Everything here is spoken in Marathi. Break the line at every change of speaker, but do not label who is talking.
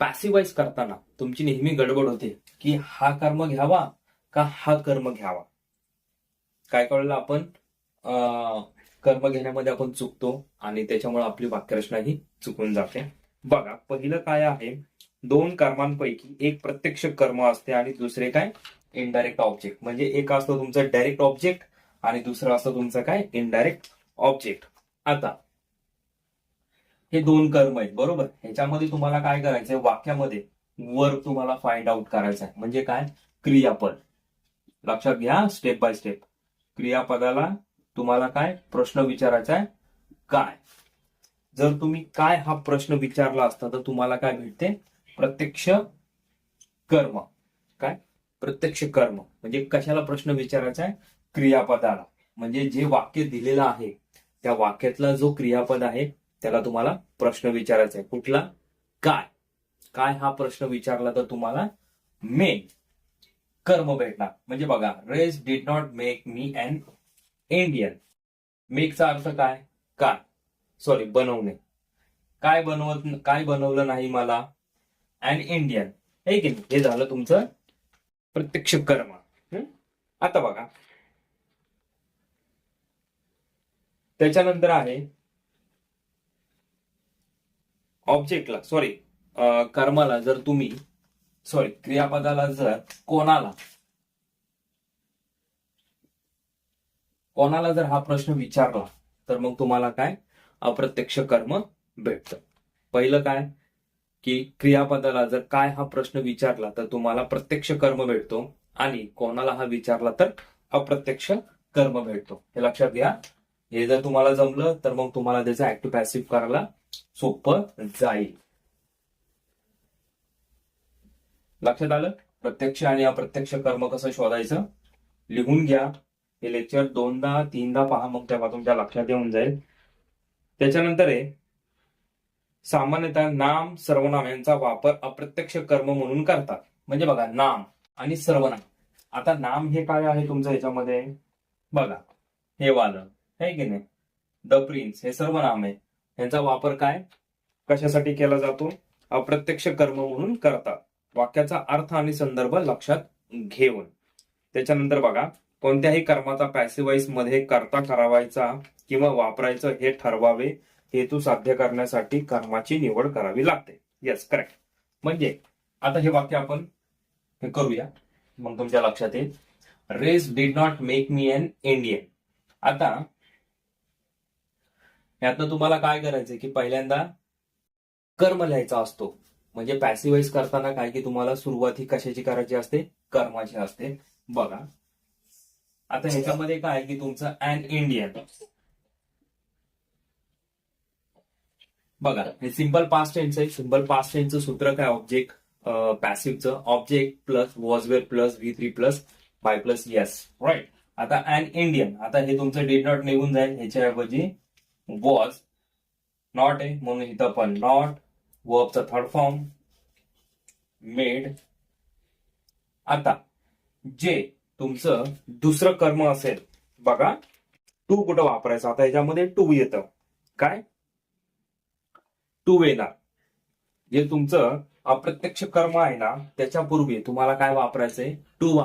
पॅसिवाइज करताना तुमची नेहमी गडबड होते की हा कर्म घ्यावा का हा कर्म घ्यावा? काय कळलं आपण? कर्म घेण्यामध्ये आपण चुकतो आणि त्याच्यामुळे आपली वाक्यरचना ही चुकून जाते. बघा पहिलं काय आहे? दोन कर्मांपैकी एक प्रत्यक्ष कर्म असते आणि दुसरे काय? इनडायरेक्ट ऑब्जेक्ट म्हणजे एक असतं तुमचं डायरेक्ट ऑब्जेक्ट आणि दुसरं असतं तुमचं काय? इनडायरेक्ट ऑब्जेक्ट आता हे दोन कर्म आहेत बरोबर? ह्याच्यामध्ये तुम्हाला काय करायचंय? वाक्यामध्ये वर्क तुम्हाला फाइंड आउट करायचं आहे म्हणजे काय? क्रियापद. लक्षात घ्या स्टेप बाय स्टेप क्रियापदाला तुम्हाला काय? प्रश्न विचारायचा आहे काय? जर तुम्ही काय हा प्रश्न विचारला असता तर तुम्हाला काय भेटते? प्रत्यक्ष कर्म. काय? प्रत्यक्ष कर्म. म्हणजे कशाला प्रश्न विचारायचा आहे क्रियापदाला. म्हणजे जे वाक्य दिलेलं आहे त्या वाक्यातला जो क्रियापद आहे त्याला तुम्हाला प्रश्न विचारायचा आहे. कुठला? काय? काय हा प्रश्न विचारला तर तुम्हाला मेन कर्म भेटणार. म्हणजे बघा race did not make me an Indian मेकचा अर्थ काय? काय? सॉरी बनवणे. काय बनवत काय बनवलं नाही मला? अँड इंडियन हे की हे झालं तुमचं प्रत्यक्ष कर्म. आता बघा. त्याच्यानंतर आहे ऑब्जेक्टला सॉरी कर्माला जर तुम्ही सॉरी क्रियापदाला जर कोणाला कोणाला जर हा प्रश्न विचारला तर मग तुम्हाला काय? अप्रत्यक्ष कर्म भेटतं. पहिलं काय? की क्रियापदाला जर काय हा प्रश्न विचारला तर तुम्हाला प्रत्यक्ष कर्म भेटतो आणि कोणाला हा विचारला तर अप्रत्यक्ष कर्म भेटतो. हे लक्षात घ्या. हे जर तुम्हाला जमलं तर मग तुम्हाला त्याचा ऍक्टिव्ह पॅसिव्ह करायला सोपं जाईल. लक्षात आलं? प्रत्यक्ष आणि अप्रत्यक्ष कर्म कसं शोधायचं? लिहून घ्या. हे लेक्चर दोनदा तीनदा पहा मग तेव्हा तुमच्या लक्षात येऊन जाईल. त्याच्यानंतर आहे सामान्यतः नाम सर्वनाम यांचा वापर अप्रत्यक्ष कर्म म्हणून करतात. म्हणजे बघा नाम आणि सर्वनाम. आता नाम हे काय आहे तुमचं ह्याच्यामध्ये बघा हे वालं हे की नाही? द प्रिन्स हे सर्वनाम आहे. यांचा वापर काय? कशासाठी केला जातो? अप्रत्यक्ष कर्म म्हणून करतात. वाक्याचा अर्थ आणि संदर्भ लक्षात घेऊन. त्याच्यानंतर बघा कोणत्याही कर्माचा पॅसिवाईजमध्ये करता करावायचा किंवा वापरायचं हे ठरवावे हेतू साध्य करण्यासाठी कर्माची निवड करावी लागते. येस करेक्ट म्हणजे आता हे वाक्य आपण हे करूया. मग तुमच्या लक्षात येईल. Race did not make me an Indian आता यातनं तुम्हाला काय करायचंय की पहिल्यांदा कर्म लिहायचा असतो. म्हणजे पॅसिवाईज करताना काय की तुम्हाला सुरुवात ही कशाची करायची असते? कर्माची असते. बघा. आता ह्याच्यामध्ये काय की तुमचं अँड इंडियन बघा. हे सिंपल पास्ट टेन्स आहे. सिंपल पास्ट टेन्सचं सूत्र काय? Object पॅसिव्हचं object plus was were plus V three plus by plus yes right आता अँड इंडियन आता हे तुमचं डीड नॉट निघून जाईल. ह्याच्याऐवजी वॉज नॉट आहे म्हणून इथं पण नॉट वर्बचा थर्ड फॉर्म मेड आता जे तुमचं दुसरं कर्म असेल बघा टू कुठं वापरायचं? आता याच्यामध्ये टू येतं. काय? टू येणार. जे तुमचं अप्रत्यक्ष कर्म आहे ना त्याच्यापूर्वी तुम्हाला काय वापरायचंय? टू